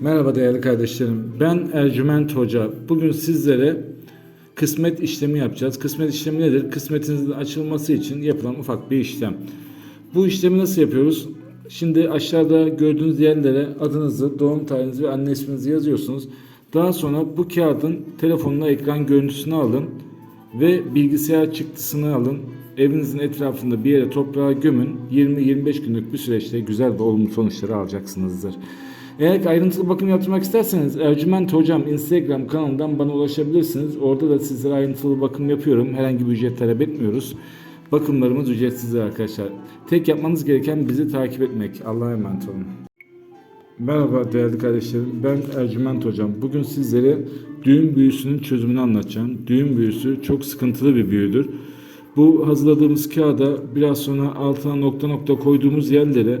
Merhaba değerli kardeşlerim. Ben Ercüment Hoca. Bugün sizlere kısmet işlemi yapacağız. Kısmet işlemi nedir? Kısmetinizin açılması için yapılan ufak bir işlem. Bu işlemi nasıl yapıyoruz? Şimdi aşağıda gördüğünüz yerlere adınızı, doğum tarihinizi ve anne isminizi yazıyorsunuz. Daha sonra bu kağıdın telefonuna ekran görüntüsünü alın ve bilgisayar çıktısını alın. Evinizin etrafında bir yere toprağa gömün. 20-25 günlük bir süreçte güzel ve olumlu sonuçları alacaksınızdır. Eğer ayrıntılı bakım yaptırmak isterseniz Ercüment Hocam Instagram kanalından bana ulaşabilirsiniz. Orada da sizlere ayrıntılı bakım yapıyorum. Herhangi bir ücret talep etmiyoruz. Bakımlarımız ücretsizdir arkadaşlar. Tek yapmanız gereken bizi takip etmek. Allah'a emanet olun. Merhaba değerli kardeşlerim. Ben Ercüment Hocam. Bugün sizlere düğün büyüsünün çözümünü anlatacağım. Düğün büyüsü çok sıkıntılı bir büyüdür. Bu hazırladığımız kağıda biraz sonra altına nokta nokta koyduğumuz yerlere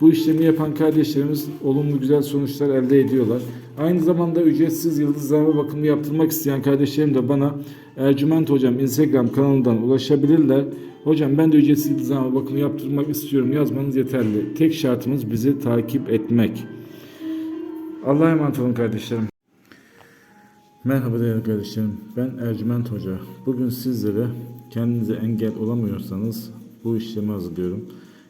Bu işlemi yapan kardeşlerimiz olumlu güzel sonuçlar elde ediyorlar. Aynı zamanda ücretsiz yıldızlama bakımı yaptırmak isteyen kardeşlerim de bana Ercüment Hocam Instagram kanalından ulaşabilirler. Hocam ben de ücretsiz yıldızlama bakımı yaptırmak istiyorum yazmanız yeterli. Tek şartımız bizi takip etmek. Allah'a emanet olun kardeşlerim. Merhaba değerli kardeşlerim. Ben Ercüment Hoca. Bugün sizlere kendinize engel olamıyorsanız bu işlemi hazırlıyorum.